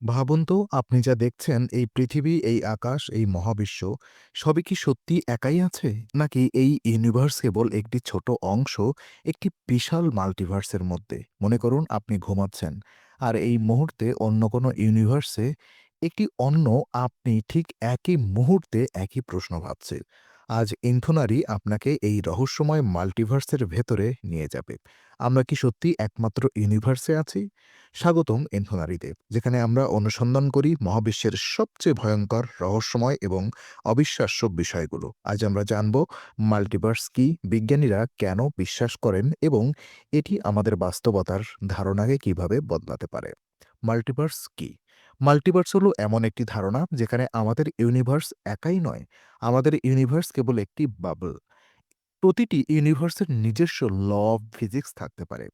ভাবুন তো আপনি যা দেখছেন এই পৃথিবী, এই আকাশ, এই মহাবিশ্ব সবই কি সত্যি একাই আছে? নাকি এই ইউনিভার্স কেবল একটি ছোট অংশ একটি বিশাল মাল্টিভার্সের মধ্যে? মনে করুন আপনি ঘুমাচ্ছেন আর এই মুহূর্তে অন্য কোনো ইউনিভার্সে একটি অন্য আপনি ঠিক একই মুহূর্তে একই প্রশ্ন ভাবছে। আজ ইন্থনারি আপনাকে এই রহস্যময় মাল্টিভার্সের ভেতরে নিয়ে যাবে। আমরা কি সত্যি একমাত্র ইউনিভার্সে আছি? স্বাগতম ইনফোনারিতে যেখানে আমরা অনুসন্ধান করি মহাবিশ্বের সবচেয়ে ভয়ঙ্কর, রহস্যময় এবং অবিশ্বাস্য বিষয়গুলো আজ আমরা জানব মাল্টিভার্স কি, বিজ্ঞানীরা কেন বিশ্বাস করেন এবং এটি আমাদের বাস্তবতার ধারণাকে কীভাবে বদলাতে পারে মাল্টিভার্স কি মাল্টিভার্স হলো এমন একটি ধারণা যেখানে আমাদের ইউনিভার্স একাই নয়, আমাদের ইউনিভার্স কেবল একটি বাবল প্রতিটি ইউনিভার্সের নিজস্ব ল অফ ফিজিক্স থাকতে পারে।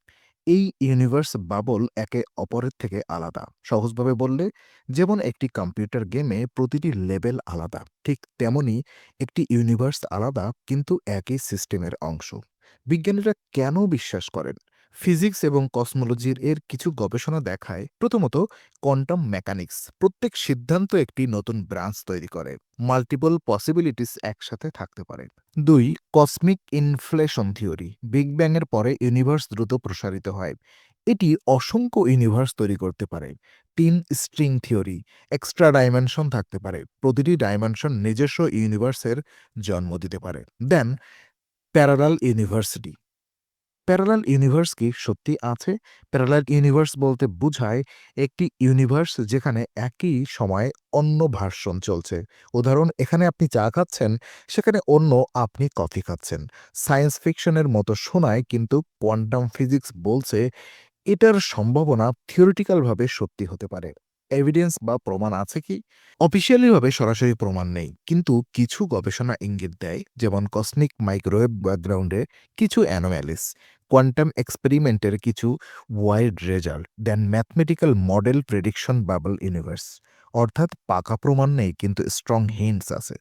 এই ইউনিভার্স বাবল একে অপরের থেকে আলাদা। সহজভাবে বললে, যেমন একটি কম্পিউটার গেমে প্রতিটি লেভেল আলাদা, ঠিক তেমনি একটি ইউনিভার্স আলাদা, কিন্তু একই সিস্টেমের অংশ। বিজ্ঞানীরা কেন বিশ্বাস করেন? ফিজিক্স এবং কসমোলজির এর কিছু গবেষণা দেখায়, প্রথমত কোয়ান্টাম মেকানিক্স, প্রত্যেক সিদ্ধান্ত একটি নতুন ব্রাঞ্চ তৈরি করে, মাল্টিপল পসিবিলিটিস একসাথে থাকতে পারে। দুই, কসমিক ইনফ্লেশন থিওরি, বিগ ব্যাংয়ের পরে ইউনিভার্স দ্রুত প্রসারিত হয়, এটি অসংখ্য ইউনিভার্স তৈরি করতে পারে, তিন, স্ট্রিং থিওরি, এক্সট্রা ডাইমেনশন থাকতে পারে, প্রতিটি ডাইমেনশন নিজস্ব ইউনিভার্সের জন্ম দিতে পারে, then parallel university. Parallel universe কি সত্যি আছে? প্যারালাল ইউনিভার্স বলতে বোঝায় একটি ইউনিভার্স যেখানে একই সময়ে অন্য ভার্সন চলছে। উদাহরণ, এখানে আপনি চা খাচ্ছেন, সেখানে অন্য আপনি কফি খাচ্ছেন। সায়েন্স ফিকশনের মতো শোনায়, কিন্তু কোয়ান্টাম ফিজিক্স বলছে এটার সম্ভাবনা থিওরিটিক্যালভাবে সত্যি হতে পারে। এভিডেন্স বা প্রমাণ আছে কি? অফিসিয়ালিভাবে সরাসরি প্রমাণ নেই, কিন্তু কিছু গবেষণা ইঙ্গিত দেয়, যেমন কসমিক মাইক্রোওয়েভ ব্যাকগ্রাউন্ডে কিছু অ্যানোম্যালিস কোয়ান্টাম এক্সপেরিমেন্টের কিছু wide result then mathematical model prediction bubble universe অর্থাৎ পাকা প্রমাণ নেই, কিন্তু স্ট্রং হিন্টস আছে।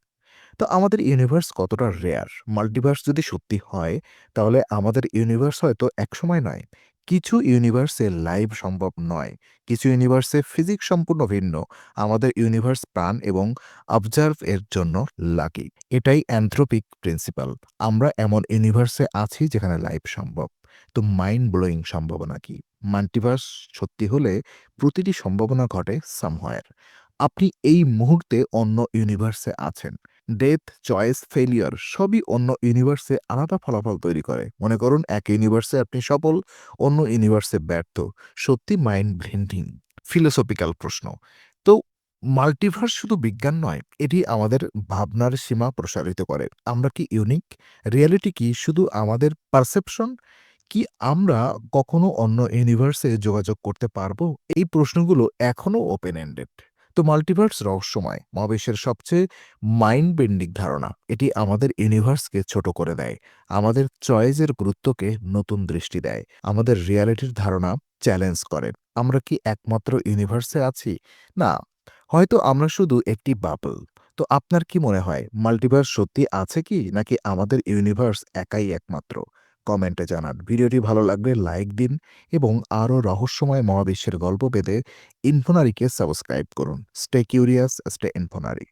তো আমাদের ইউনিভার্স কতটা রেয়ার মাল্টিভার্স যদি সত্যি হয়, তাহলে আমাদের ইউনিভার্স হয়তো একসময় নয়। কিছু ইউনিভার্সে লাইভ সম্ভব নয়। কিছু ইউনিভার্সে ফিজিক্স সম্পূর্ণ ভিন্ন। আমাদের ইউনিভার্স প্রাণ এবং অবজার্ভ এর জন্য লাকি এটাই অ্যান্থ্রোপিক প্রিন্সিপাল আমরা এমন ইউনিভার্সে আছি যেখানে লাইভ সম্ভব। তো মাইন্ড ব্লোয়িং সম্ভাবনা কি? মাল্টিভার্স সত্যি হলে প্রতিটি সম্ভাবনা ঘটে সামহয়ার আপনি এই মুহূর্তে অন্য ইউনিভার্সে আছেন। ডেথ চয়েস ফেলিয়ার সবই অন্য ইউনিভার্সে আলাদা ফলাফল তৈরি করে। মনে করুন এক ইউনিভার্সে আপনি সফল, অন্য ইউনিভার্সে ব্যর্থ। সত্যি মাইন্ড ব্লেন্ডিং ফিলোসফিক্যাল প্রশ্ন। তো মাল্টিভার্স শুধু বিজ্ঞান নয়, এটি আমাদের ভাবনার সীমা প্রসারিত করে। আমরা কি ইউনিক রিয়ালিটি কি? শুধু আমাদের পারসেপশন কি আমরা কখনো অন্য ইউনিভার্সে যোগাযোগ করতে পারব? এই প্রশ্নগুলো এখনও ওপেন এন্ডেড তো মাল্টিভার্স রহস্যময়, মহাবিশ্বের সবচেয়ে মাইন্ড বেন্ডিং ধারণা। এটি আমাদের ইউনিভার্সকে ছোট করে দেয়, আমাদের চয়েসের গুরুত্বকে নতুন দৃষ্টি দেয়, আমাদের রিয়ালিটির ধারণা চ্যালেঞ্জ করে। আমরা কি একমাত্র ইউনিভার্সে আছি? না, হয়তো আমরা শুধু একটি বাবল তো আপনার কি মনে হয় মাল্টিভার্স সত্যি আছে কি, নাকি আমাদের ইউনিভার্স একাই একমাত্র? কমেন্টে জানান। ভিডিওটি ভালো লাগলে লাইক দিন এবং আরও রহস্যময় মহাবিশ্বের গল্প পেতে ইনফোনারিকে সাবস্ক্রাইব করুন। Stay curious stay Infonary